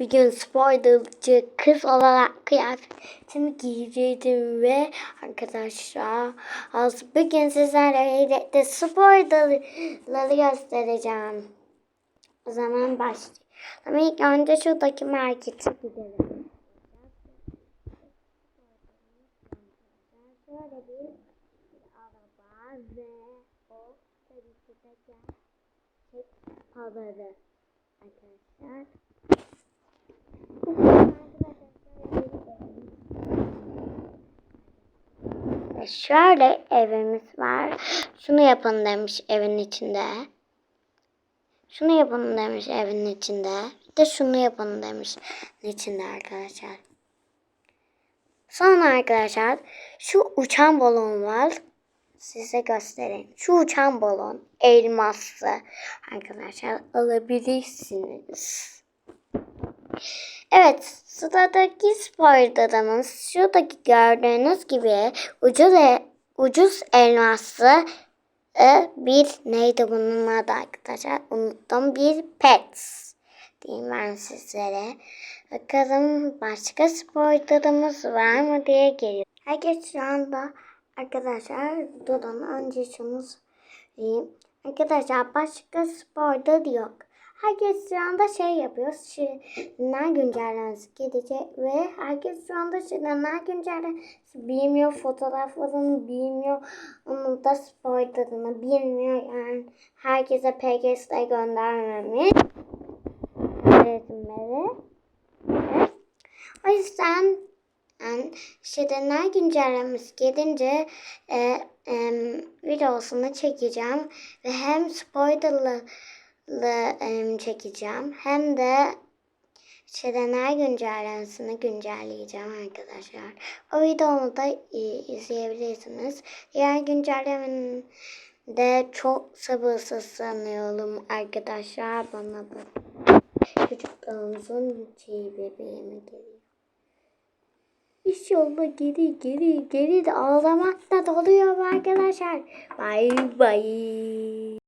Bugün spoilercı kız olarak kıyafetimi giyecektim ve arkadaşlar az bugün sizlerle birlikte spoilerları göstereceğim. O zaman başlayalım. İlk önce şuradaki markete gidelim. Bir araba ve o tabii ki de pazarı arkadaşlar. Şöyle evimiz var. Şunu yapın demiş evin içinde. Şunu yapın demiş evin içinde. Bir de şunu yapın demiş içinde arkadaşlar. Sonra arkadaşlar şu uçan balon var. Size göstereyim. Şu uçan balon elmaslı arkadaşlar alabilirsiniz. Evet, sıradaki spoilerımız şuradaki gördüğünüz gibi ucuz e, ucuz elmaslı e, bir neydi bunun adı arkadaşlar? Unuttum. Bir pet diyeyim ben sizlere. Bakalım başka spoilerımız var mı diye geliyor. Herkes şu anda arkadaşlar durun önce şunu söyleyeyim. Arkadaşlar başka spoiler yok. Herkes şu anda şey yapıyor. Şirinler güncellenmesi gelecek ve herkes şu anda Şirinler güncellenmesi bilmiyor. Fotoğraflarını bilmiyor. Onun da spoilerını bilmiyor. Yani herkese PGS'de göndermemiş. Resimleri. Evet. O yüzden yani Şirinler güncellemesi gelince e, e, videosunu çekeceğim ve hem spoilerlı çekeceğim hem de Şirinler güncellemesini güncelleyeceğim arkadaşlar. O videomu da izleyebilirsiniz. Diğer güncellemenin de çok sabırsızlanıyorum arkadaşlar bana bak. Çocuklarımızın çiğ bebeğime geliyor. İnşallah geri geri geri de ağlamakta doluyor arkadaşlar. Bay bay.